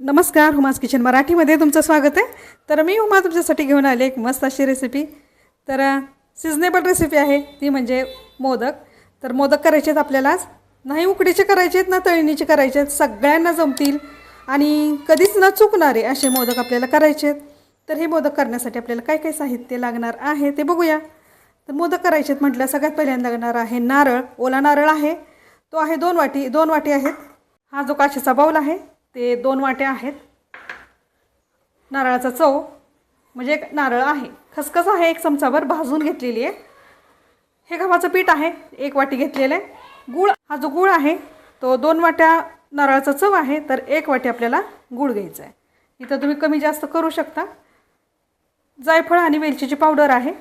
नमस्कार hummus kitchen मराठीमध्ये तुमचं स्वागत आहे. तर मी हुमा तुमच्यासाठी घेऊन आले एक मस्त अशी रेसिपी तर सिजनेबल रेसिपी आहे ती म्हणजे मोदक. तर मोदक करायचे आहेत आपल्याला नाही उकडीचे करायचे आहेत ना तळणीचे करायचे आहेत सगळ्यांना जमतील. आणि कधीच न चुकणारे असे मोदक आपल्याला करायचे आहेत तर हे मोदक करण्यासाठी आपल्याला काय काय साहित्य लागणार आहे ते बघूया. तर मोदक करायचे आहेत म्हटलं सगळ्यात पहिल्यांदा लागणार आहे नारळ. ओला नारळ आहे. तो आहे दोन वाटी दोन वाटी आहेत. हा जो काचेचा बाऊल आहे ते दोन वाट्या आहेत. नारळाचा चव म्हणजे एक नारळ आहे. खसखस आहे एक चमचाभर भाजून घेतलेली आहे. हे गव्हाचं पीठ आहे एक वाटी घेतलेलं आहे. गूळ हा जो गूळ आहे तो दोन वाट्या नारळाचा चव आहे तर एक वाटी आपल्याला गूळ घ्यायचा आहे. इथं तुम्ही कमी जास्त करू शकता. जायफळ आणि वेलचीची पावडर आहे.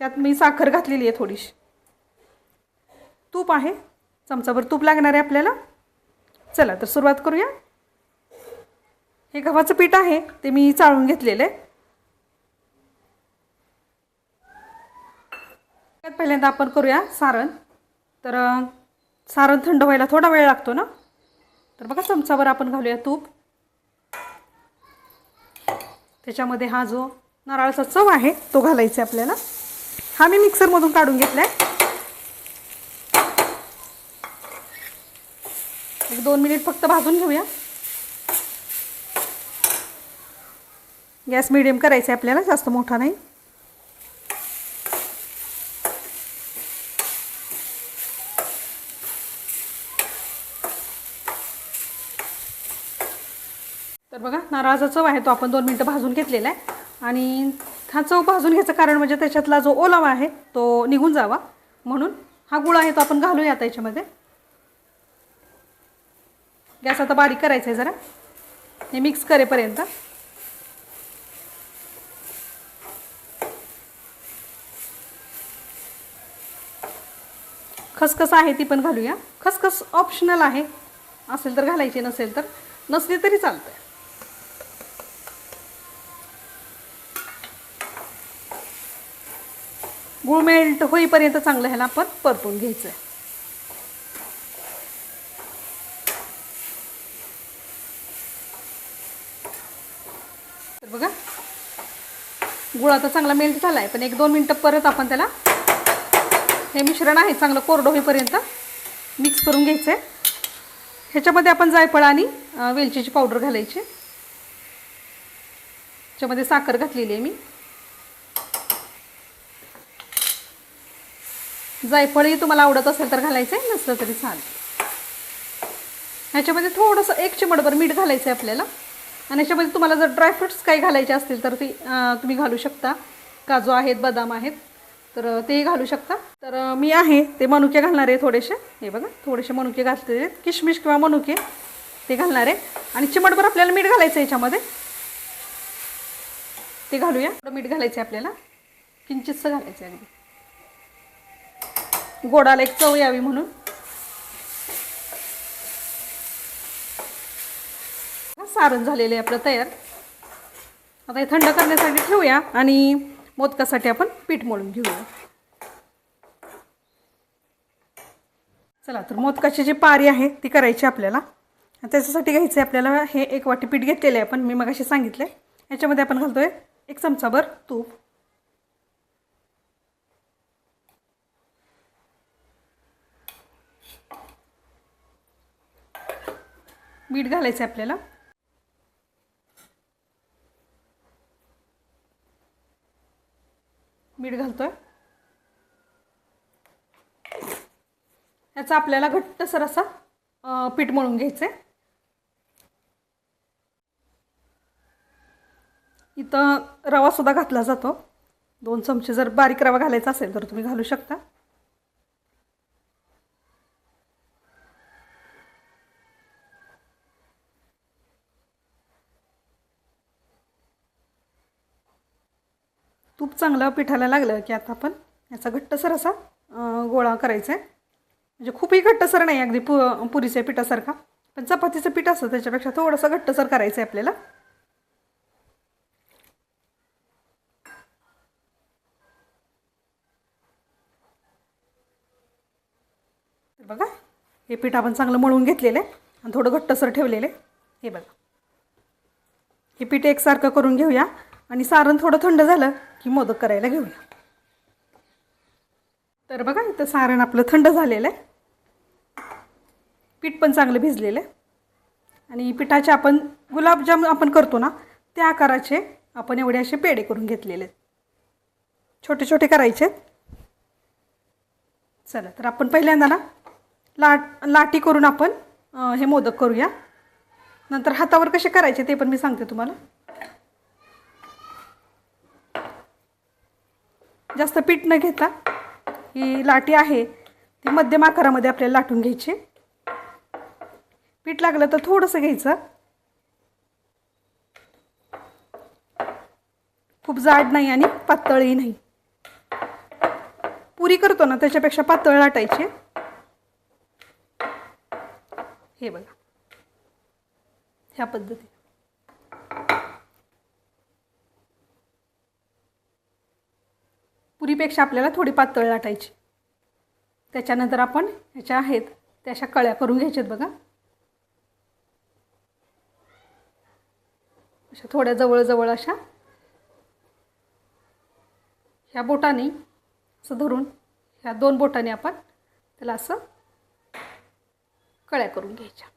त्यात मी साखर घातलेली आहे थोडीशी. तूप आहे. चमचाभर तूप लागणार आहे आपल्याला. चला तर सुरुवात करूया. हे गव्हाचं पीठ आहे ते मी चाळून घेतलेलं आहे. पहिल्यांदा आपण करूया सारण. तर सारण थंड व्हायला थोडा वेळ लागतो ना? तर बघा चमचावर आपण घालूया तूप. त्याच्यामध्ये हा जो नारळाचा चव आहे तो घालायचा आहे आपल्याला. हा मी मिक्सरमधून काढून घेतला आहे एक दोन मिनिट फक्त भाजून घेऊया. गॅस मिडियम करायचा आहे आपल्याला जास्त मोठा नाही. तर बघा नारळाचा चव आहे तो आपण दोन मिनटं भाजून घेतलेला आहे. आणि हा चव भाजून घ्यायचं कारण म्हणजे त्याच्यातला जो ओलावा आहे तो निघून जावा. म्हणून हा गुळ आहे तो आपण घालूया आता याच्यामध्ये. गॅस आता बारीक करायचा आहे जरा. हे मिक्स करेपर्यंत. खसखस आहे ती पण घालूया. खसखस ऑप्शनल आहे. असेल तर घालायची नसेल तर नसली तरी चालतंय. गुळ मेल्ट होईपर्यंत चांगलं ह्याला आपण परतून घ्यायचं आहे तर बघा गुळ आता चांगला मेल्ट झाला आहे पण एक दोन मिनटं परत आपण त्याला हे मिश्रण आहे चांगलं कोरडं होईपर्यंत मिक्स करून घ्यायचं आहे ह्याच्यामध्ये आपण जायफळ आणि वेलचीची पावडर घालायची. ह्याच्यामध्ये साखर घातलेली आहे मी. जायफळही तुम्हाला आवडत असेल तर घालायचं आहे नसलं तरी चालेल. ह्याच्यामध्ये थोडंसं एक चिमटभर मीठ घालायचं आहे आपल्याला. आणि ह्याच्यामध्ये तुम्हाला जर ड्रायफ्रुट्स काही घालायचे असतील तर ते तुम्ही घालू शकता. काजू आहेत बदाम आहेत तर तेही घालू शकता. तर मी आहे. ते मनुके घालणार आहे थोडेसे. हे बघा थोडेसे मनुके घालते किशमिश किंवा मनुके ते घालणार आहे. आणि चिमटभर आपल्याला मीठ घालायचं आहे याच्यामध्ये. ते घालूया. थोडं मीठ घालायचं आहे आपल्याला. किंचितसं घालायचं आहे. अगदी गोडाला एक चव यावी म्हणून. सारण झालेलं आहे आपलं तयार. आता हे थंड करण्यासाठी ठेवूया आणि मोदकासाठी आपण पीठ मळून घेऊया. चला तर मोदकाची जी पारी आहे ती करायची आपल्याला. त्याच्यासाठी घ्यायचं आहे आपल्याला हे एक वाटी पीठ घेतलेलं आहे आपण. मी मगाशी सांगितलं आहे याच्यामध्ये आपण घालतोय एक चमचाभर तूप. मीठ घालायचं आहे आपल्याला मीठ घालतोय याचा आपल्याला घट्टसर असा पीठ मळून घ्यायचं आहे इथं रवासुद्धा घातला जातो. दोन चमचे जर बारीक रवा घालायचा असेल तर तुम्ही घालू शकता. तूप चांगलं पिठाला लागलं की आता आपण याचा घट्टसर असा गोळा करायचा आहे म्हणजे खूपही घट्टसर नाही अगदी पु पुरीच्या पिठासारखा. पण चपातीचं पीठ असतं त्याच्यापेक्षा थोडंसं घट्टसर करायचं आहे आपल्याला. तर बघा हे पीठ आपण चांगलं मळून घेतलेलं आहे आणि थोडं घट्टसर ठेवलेलं आहे. हे बघा. हे पीठ एकसारखं करून घेऊया आणि सारण थोडं थंड झालं की मोदक करायला घेऊया. तर बघा इथं सारण आपलं थंड झालेलं आहे. पीठ पण चांगलं भिजलेलं आहे. आणि पिठाचे आपण गुलाबजाम आपण करतो ना त्या आकाराचे आपण एवढे असे पेढे करून घेतलेले आहेत. छोटे छोटे करायचे आहेत. चला तर आपण पहिल्यांदा ना लाट लाटी करून आपण हे मोदक करूया. नंतर हातावर कसे करायचे ते पण मी सांगते तुम्हाला. जास्त पीठ न घेता ही लाटी आहे ती मध्यम आकारामध्ये आपल्याला लाटून घ्यायची. पीठ लागलं तर थोडंसं घ्यायचं. खूप जाड नाही आणि पातळही नाही. पुरी करतो ना त्याच्यापेक्षा पातळ लाटायची. हे बघा. ह्या पद्धती पुरीपेक्षा आपल्याला थोडी पातळ लाटायची. त्याच्यानंतर आपण ह्याच्या आहेत त्या अशा कळ्या करून घ्यायच्यात बघा. अशा थोड्या जवळजवळ अशा. ह्या बोटाने असं धरून ह्या दोन बोटाने आपण त्याला असं कळ्या करून घ्यायच्या.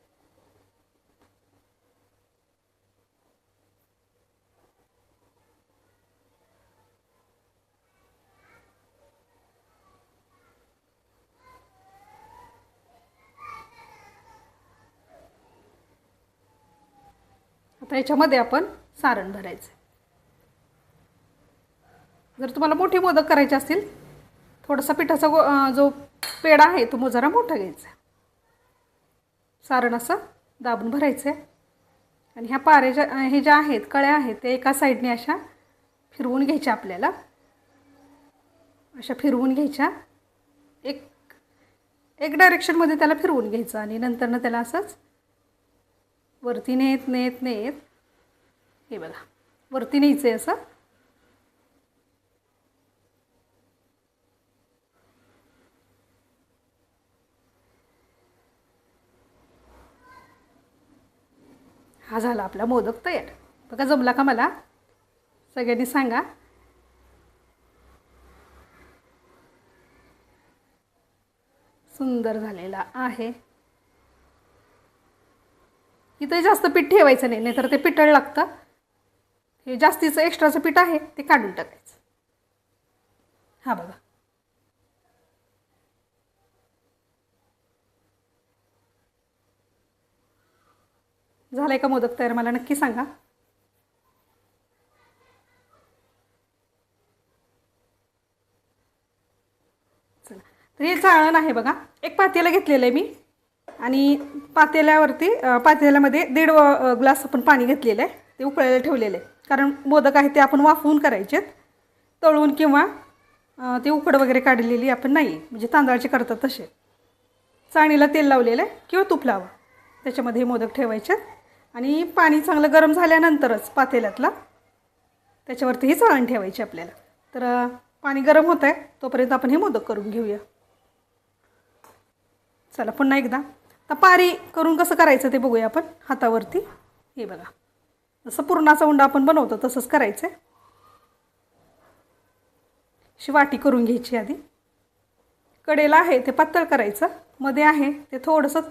आता याच्यामध्ये आपण सारण भरायचं जर तुम्हाला मोठे मोदक करायचे असतील थोडासा पिठाचा गो जो पेडा आहे तो जरा मोठा घ्यायचा सारण असं दाबून भरायचं आहे. आणि ह्या पारे ज्या हे ज्या आहेत कळ्या आहेत त्या एका साईडने अशा फिरवून घ्यायच्या आपल्याला. अशा फिरवून घ्यायच्या. एक एक डायरेक्शनमध्ये त्याला फिरवून घ्यायचं आणि नंतरनं त्याला असंच वरती नेत नेत नेत. हे बघा. वरती न्यायचं आहे असं. हा झाला आपला मोदक तयार. बघा जमला का मला? सगळ्यांनी सांगा. सुंदर झालेला आहे. इथं जास्त पीठ ठेवायचं नाही नाहीतर ते पिठळ लागतं. हे जास्तीचं एक्स्ट्राचं पीठ आहे ते काढून टाकायचं. हा बघा. झालाय का मोदक तयार? मला नक्की सांगा. चला. तर हे चाळण आहे बघा. एक पातेला घेतलेलं आहे मी. आणि पातेल्यावरती पातेल्यामध्ये दीड ग्लास आपण पाणी घेतलेलं आहे. ते उकळायला ठेवलेलं आहे. कारण मोदक आहे ते आपण वाफवून करायचे तळून किंवा ते उकड वगैरे काढलेली आपण नाही म्हणजे तांदळाचे करतात तसे. चाळणीला तेल लावलेलं आहे किंवा तूप लावा. त्याच्यामध्ये हे मोदक ठेवायचे आणि पाणी चांगलं गरम झाल्यानंतरच पातेल्यातला त्याच्यावरती ही चाळण ठेवायची आपल्याला. तर पाणी गरम होत आहे तोपर्यंत आपण हे मोदक करून घेऊया. चला पुन्हा एकदा. पारी करून कसं करायचं ते बघूया आपण हातावरती. हे बघा. जसं पुरणाचा उंडा आपण बनवतो तसंच करायचं आहे अशी वाटी करून घ्यायची आधी. कडेला आहे ते पातळ करायचं. मध्ये आहे ते थोडंसं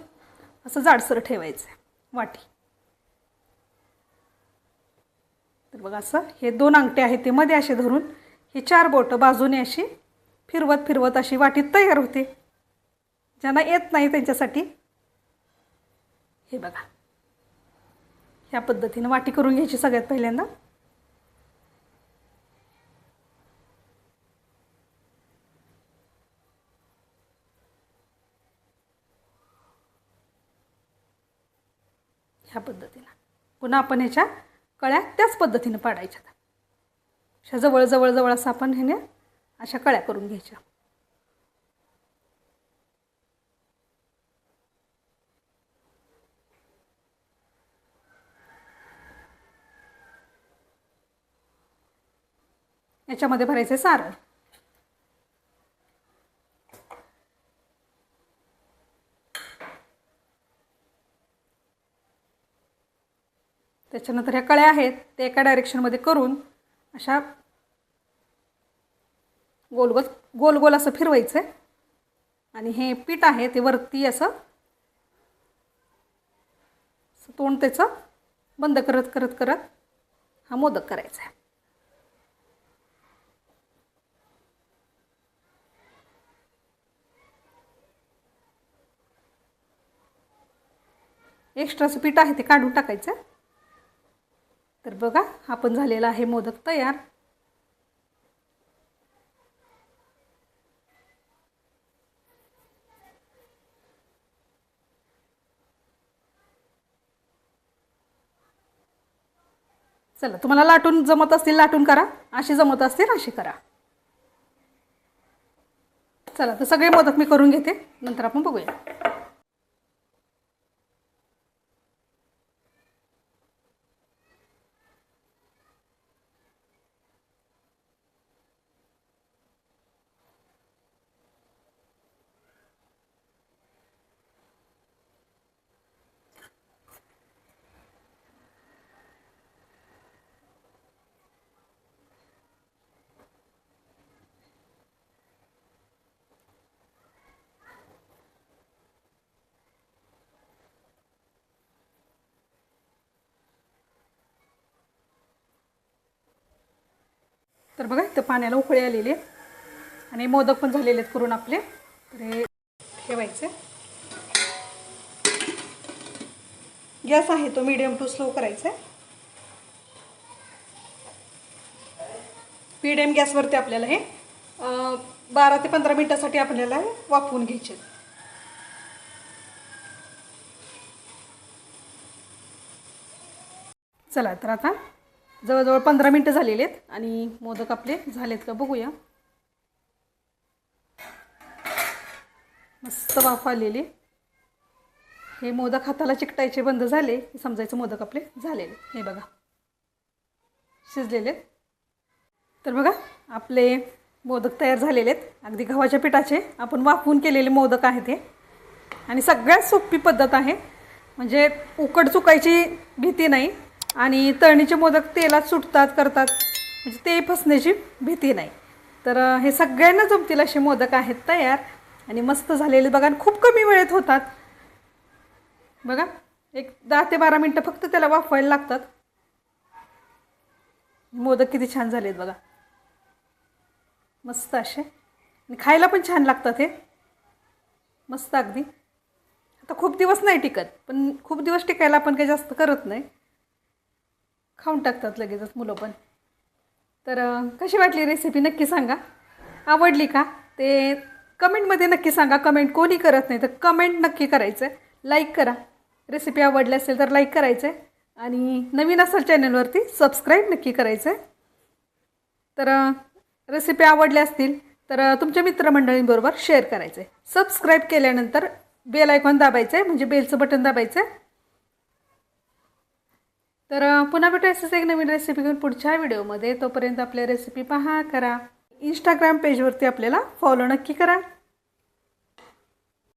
असं जाडसर ठेवायचं आहे वाटी. तर बघा असं हे दोन अंगठे आहेत ते मध्ये असे धरून हे चार बोटं बाजूने अशी फिरवत फिरवत अशी वाटी तयार होते. ज्यांना येत नाही त्यांच्यासाठी हे बघा. ह्या पद्धतीनं वाटी करून घ्यायची सगळ्यात पहिल्यांदा. ह्या पद्धतीनं. पुन्हा आपण ह्याच्या कळ्या त्याच पद्धतीनं पाडायच्या. अशा जवळ जवळ जवळ असं आपण ह्याने अशा कळ्या करून घ्यायच्या. याच्यामध्ये भरायचे सारण. त्याच्यानंतर ह्या कळ्या आहेत ते एका डायरेक्शनमध्ये करून अशा गोल गोल गोल गोल असं फिरवायचं. आहे आणि हे पीठ आहे ते वरती असं असं तोंड त्याचं बंद करत करत करत हा मोदक करायचा आहे. एक्स्ट्राचं पीठ आहे ते काढून टाकायचं. तर बघा हा पण झालेला आहे मोदक तयार. चला तुम्हाला लाटून जमत असतील लाटून करा. असे जमत असतील असे करा. चला तर सगळे मोदक मी करून घेते. नंतर आपण बघूया. तर बघा इथं पाण्याला उकळी आलेली आणि मोदक पण झालेले आहेत करून आपले. तर हे ठेवायचे. गॅस आहे तो मीडियम टू स्लो करायचा आहे. मीडियम गॅसवरती आपल्याला हे बारा ते पंधरा मिनटासाठी आपल्याला हे वाफवून घ्यायचे चला तर आता जवळजवळ पंधरा मिनटं झालेले आहेत आणि मोदक आपले झालेत का बघूया. मस्त वाफ आलेली. हे मोदक हाताला चिकटायचे बंद झाले. की समजायचं मोदक आपले झालेले. हे बघा. शिजलेले आहेत. तर बघा आपले मोदक तयार झालेले आहेत अगदी गव्हाच्या पिठाचे आपण वाफवून केलेले मोदक आहेत हे. आणि सगळ्यात सोपी पद्धत आहे. म्हणजे उकड चुकायची भीती नाही. आणि तळणीचे मोदक तेलात सुटतात करतात. म्हणजे ते फसण्याची भीती नाही. तर हे सगळ्यांना जमतील असे मोदक आहेत तयार. आणि मस्त झालेले बघा आणि खूप कमी वेळेत होतात. बघा एक दहा ते बारा मिनटं फक्त त्याला वाफवायला लागतात. मोदक किती छान झालेत बघा. मस्त असे. आणि खायला पण छान लागतात हे. मस्त अगदी. आता खूप दिवस नाही टिकत पण खूप दिवस टिकायला आपण काही जास्त करत नाही. खाऊन टाकतात लगेचच मुलं पण. तर कशी वाटली रेसिपी नक्की सांगा. आवडली का? ते कमेंटमध्ये नक्की सांगा. कमेंट कोणी करत नाही तर कमेंट नक्की करायचं आहे लाईक करा. रेसिपी आवडली असेल तर लाईक करायचं आहे आणि नवीन असेल चॅनलवरती सबस्क्राईब नक्की करायचं आहे तर रेसिपी आवडल्या असतील तर तुमच्या मित्रमंडळींबरोबर शेअर करायचं आहे सबस्क्राईब केल्यानंतर बेल आयकॉन दाबायचं आहे म्हणजे बेलचं बटन दाबायचं आहे तर पुन्हा भेटू एक नवीन रेसिपी घेऊन पुढच्या व्हिडिओमध्ये. तोपर्यंत आपल्या रेसिपी पहा करा. इंस्टाग्राम पेजवरती आपल्याला फॉलो नक्की करा.